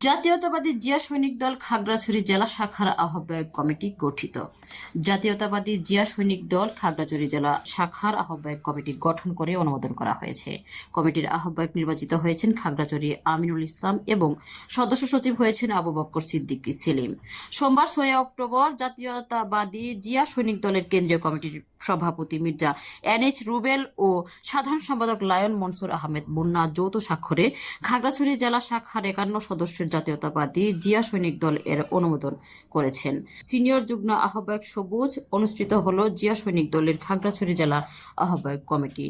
জাতীয়তাবাদী জিয়া সৈনিক দল খাগড়াছড়ি জেলা শাখার আহ্বায়ক কমিটি গঠিত। জাতীয়তাবাদী জিয়া সৈনিক দল খাগড়াছড়ি জেলা শাখার আহ্বায়ক কমিটি গঠন করে অনুমোদন করা হয়েছে। কমিটির আহ্বায়ক নির্বাচিত হয়েছেন খাগড়াছড়ি আমিনুল ইসলাম এবং সদস্য সচিব হয়েছেন আবু বক্কর সিদ্দিকী সেলিম। সোমবার ছয় অক্টোবর জাতীয়তাবাদী জিয়া সৈনিক দলের কেন্দ্রীয় কমিটির সভাপতি মির্জা এন এইচ রুবেল ও সাধারণ সম্পাদক লায়ন মনসুর আহমেদ বন্যা যৌথ স্বাক্ষরে খাগড়াছড়ি জেলা শাখার একান্ন সদস্যের জাতীয়তাবাদী জিয়া সৈনিক দল এর অনুমোদন করেছেন। সিনিয়র যুগ্ম আহ্বায়ক সবুজ অনুষ্ঠিত হল জিয়া সৈনিক দলের খাগড়াছড়ি জেলা আহ্বায়ক কমিটি।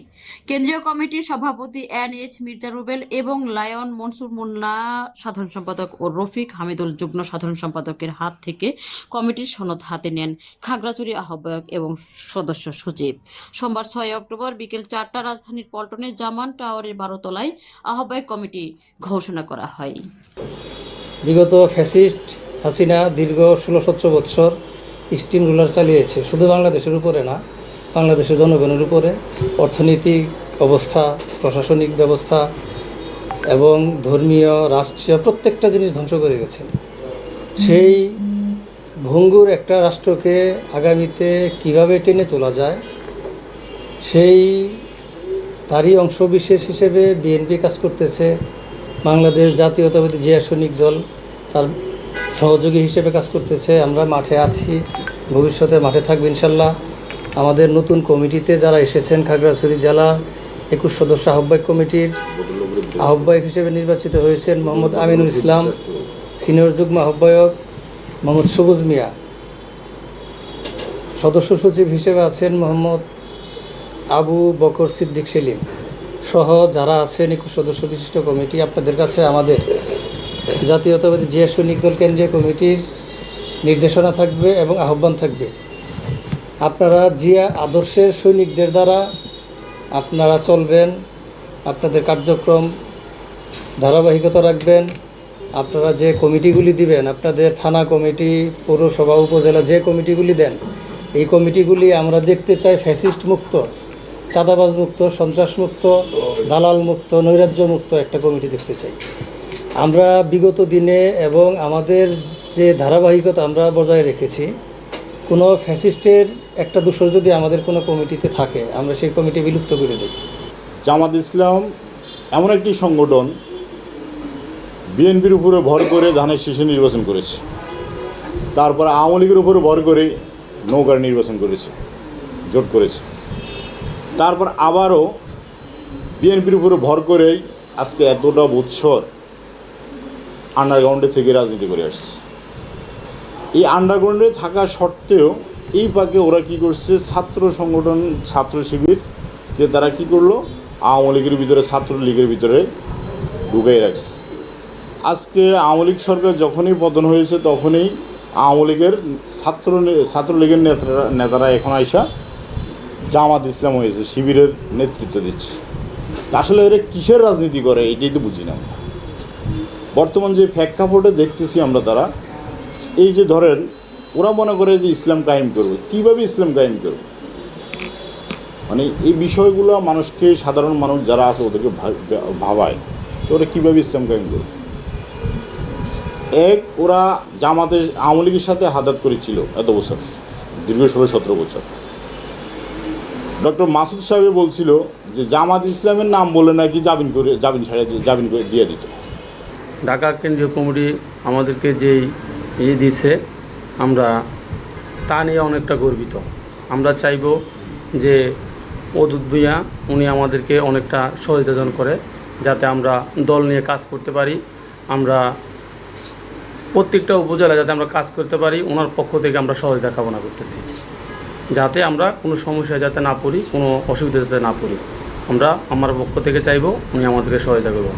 কেন্দ্রীয় কমিটির সভাপতি এন এইচ মির্জা রুবেল এবং লায়ন মনসুর মুন্না, সাধারণ সম্পাদক ও রফিক হামিদুল যুগ্ম সাধারণ সম্পাদকের হাত থেকে কমিটির সনদ হাতে নেন খাগড়াছড়ি আহ্বায়ক এবং সদস্য সচিব। সোমবার ছয় অক্টোবর বিকেল চারটা রাজধানীর পল্টনে জামান টাওয়ারের বারো তলায় আহ্বায়ক কমিটি ঘোষণা করা হয়। বিগত ফ্যাসিস্ট হাসিনা দীর্ঘ ষোলো সতেরো বৎসর স্টিম রুলার চালিয়েছে। শুধু বাংলাদেশের উপরে না, বাংলাদেশের জনগণের উপরে অর্থনৈতিক অবস্থা, প্রশাসনিক ব্যবস্থা এবং ধর্মীয়, রাষ্ট্রীয় প্রত্যেকটা জিনিস ধ্বংস করে গেছে। সেই ভঙ্গুর একটা রাষ্ট্রকে আগামীতে কীভাবে টেনে তোলা যায়, সেই তারই অংশবিশেষ হিসেবে বিএনপি কাজ করতেছে। বাংলাদেশ জাতীয়তাবাদী জিয়া সৈনিক দল তার সহযোগী হিসেবে কাজ করতেছে। আমরা মাঠে আছি, ভবিষ্যতে মাঠে থাকবে ইনশাল্লাহ। আমাদের নতুন কমিটিতে যারা এসেছেন, খাগড়াছড়ি জেলা একুশ সদস্য আহ্বায়ক কমিটির আহ্বায়ক হিসেবে নির্বাচিত হয়েছেন মোহাম্মদ আমিনুল ইসলাম, সিনিয়র যুগ্ম আহ্বায়ক মোহাম্মদ সবুজ মিয়া। সদস্য সচিব হিসেবে আছেন মোহাম্মদ আবু বকর সিদ্দিক সেলিম। সহ যারা আছেন একুশ সদস্য বিশিষ্ট কমিটি, আপনাদের কাছে আমাদের জাতীয়তাবাদী জিয়া সৈনিক দল কেন্দ্রীয় কমিটির নির্দেশনা থাকবে এবং আহ্বান থাকবে। আপনারা জিয়া আদর্শের সৈনিকদের দ্বারা আপনারা চলবেন, আপনাদের কার্যক্রম ধারাবাহিকতা রাখবেন আপনারা যে কমিটিগুলি দিবেন, আপনাদের থানা কমিটি, পৌরসভা, উপজেলা যে কমিটিগুলি দেন, এই কমিটিগুলি আমরা দেখতে চাই ফ্যাসিস্ট মুক্ত, চাঁদাবাজ মুক্ত, সন্ত্রাস মুক্ত, দালাল মুক্ত, নৈরাজ্য মুক্ত একটা কমিটি দেখতে চাই। আমরা বিগত দিনে এবং আমাদের যে ধারাবাহিকতা আমরা বজায় রেখেছি, কোনো ফ্যাসিস্টের একটা দূষর যদি আমাদের কোনো কমিটিতে থাকে, আমরা সেই কমিটি বিলুপ্ত করে দিই জামাত ইসলাম এমন একটি সংগঠন বিএনপির উপরে ভর করে ধানের শীষে নির্বাচন করেছে। তারপর আওয়ামী লীগের উপরে ভর করে নৌকার নির্বাচন করেছে, জোট করেছে। তারপর আবারও বিএনপির উপরে ভর করেই আজকে এতটা বৎসর আন্ডারগ্রাউন্ডে থেকে রাজনীতি করে আসছে। এই আন্ডারগ্রাউন্ডে থাকা সত্ত্বেও এই পাকে ওরা কি করছে, ছাত্র সংগঠন, ছাত্র শিবির যে তারা কি করল? আওয়ামী লীগের ভিতরে, ছাত্রলীগের ভিতরে ঢুকাই রাখছে। আজকে আওয়ামী লীগ সরকার যখনই পতন হয়েছে তখনই আওয়ামী লীগের ছাত্র ছাত্রলীগের নেতারা নেতারা এখন আইসা জামাত ইসলাম হয়েছে, শিবিরের নেতৃত্ব দিচ্ছে। আসলে এরা কিসের রাজনীতি করে এটাই তো বুঝি না। বর্তমান যে প্রেক্ষাপটে দেখতেছি আমরা তারা, এই যে ধরেন, ওরা মনে করে যে ইসলাম কায়েম করবে। কীভাবে ইসলাম কায়েম করবে? মানে এই বিষয়গুলো মানুষকে সাধারণ মানুষ যারা আছে ওদেরকে ভাবায়। তো ওরা কীভাবে ইসলাম কায়েম করবে? এক, ওরা জামাতের আওয়ামী লীগের সাথে হাদাত করেছিল এত বছর, দীর্ঘ ষোলো, সতেরো বছর। ডক্টর মাসুদ সাহেব বলছিল যে জামাত ইসলামের নাম বলে নাকি জামিন করে, জামিন ছাড়া জামিন করে দিয়ে দিত। ঢাকা কেন্দ্রীয় কমিটি আমাদেরকে যেই ইয়ে দিয়েছে আমরা তা নিয়ে অনেকটা গর্বিত। আমরা চাইব যে অদুত ভূঁইয়া, উনি আমাদেরকে অনেকটা সহযোগিতা করে, যাতে আমরা দল নিয়ে কাজ করতে পারি। আমরা প্রত্যেকটা উপজেলা যাতে আমরা কাজ করতে পারি, ওনার পক্ষ থেকে আমরা সহযোগিতা কামনা করতেছি। যাতে আমরা কোনো সমস্যায় যাতে না পড়ি, কোনো অসুবিধা যাতে না পড়ি। আমরা আমার পক্ষ থেকে চাইব উনি আমাদেরকে সহায়তা করব